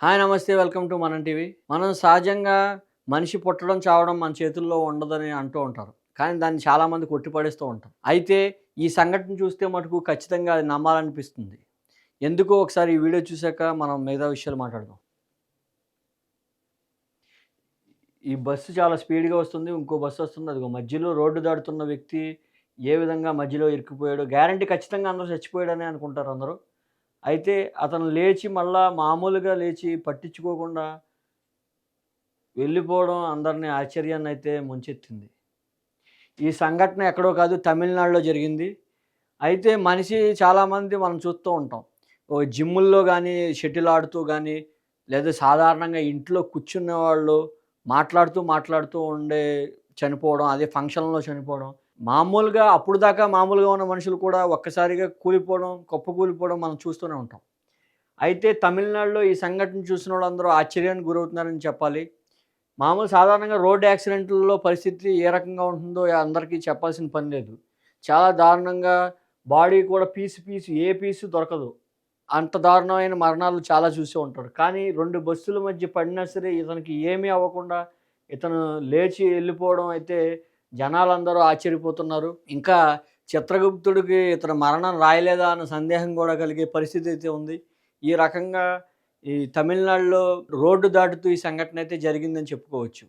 Hi నమస్తే welcome to మనం TV. మనం సహజంగా మనిషి పుట్టడం చావడం మన చేతుల్లో ఉండదని అంటూ ఉంటారు. కానీ దాన్ని చాలామంది కొట్టిపడేస్తూ ఉంటారు. అయితే ఈ సంఘటన చూస్తే మటుకు ఖచ్చితంగా అది నమ్మాలనిపిస్తుంది. ఎందుకో ఒకసారి ఈ వీడియో చూశాక మనం మిగతా విషయాలు మాట్లాడదాం. ఈ బస్సు చాలా స్పీడ్గా వస్తుంది ఇంకో బస్సు వస్తుంది అదిగో మధ్యలో రోడ్డు దాడుతున్న వ్యక్తి ఏ విధంగా మధ్యలో ఇరుక్కుపోయాడు గ్యారంటీ ఖచ్చితంగా అందరూ చచ్చిపోయాడని అనుకుంటారు అందరూ. అయితే అతను లేచి మళ్ళా మామూలుగా లేచి పట్టించుకోకుండా వెళ్ళిపోవడం అందరినీ ఆశ్చర్యాన్ని అయితే ముంచెత్తింది. ఈ సంఘటన ఎక్కడో కాదు తమిళనాడులో జరిగింది. అయితే మనిషి చాలామంది మనం చూస్తూ ఉంటాం. ఓ జిమ్ముల్లో కానీ షటిల్ ఆడుతూ కానీ లేదా సాధారణంగా ఇంట్లో కూర్చున్న వాళ్ళు మాట్లాడుతూ మాట్లాడుతూ ఉండే చనిపోవడం అదే ఫంక్షన్లో చనిపోవడం మామూలుగా అప్పుడు దాకా మామూలుగా ఉన్న మనుషులు కూడా ఒక్కసారిగా కూలిపోవడం కప్పు కూలిపోవడం మనం చూస్తూనే ఉంటాం. అయితే తమిళనాడులో ఈ సంఘటన చూసిన వాళ్ళందరూ ఆశ్చర్యానికి గురవుతున్నారని చెప్పాలి. మామూలు సాధారణంగా రోడ్డు యాక్సిడెంట్లలో పరిస్థితి ఏ రకంగా ఉంటుందో అందరికీ చెప్పాల్సిన పని లేదు. చాలా దారుణంగా బాడీ కూడా పీసు పీసు ఏ పీసు దొరకదు. అంత దారుణమైన మరణాలు చాలా చూసే ఉంటారు. కానీ రెండు బస్సుల మధ్య పడినా సరే ఇతనికి ఏమీ అవ్వకుండా ఇతను లేచి వెళ్ళిపోవడం అయితే జనాలందరూ ఆశ్చర్యపోతున్నారు. ఇంకా చిత్రగుప్తుడికి ఇతను మరణం రాయలేదా అన్న సందేహం కూడా కలిగే పరిస్థితి అయితే ఉంది. ఈ రకంగా ఈ తమిళనాడులో రోడ్డు దాటుతూ ఈ సంఘటన అయితే జరిగిందని చెప్పుకోవచ్చు.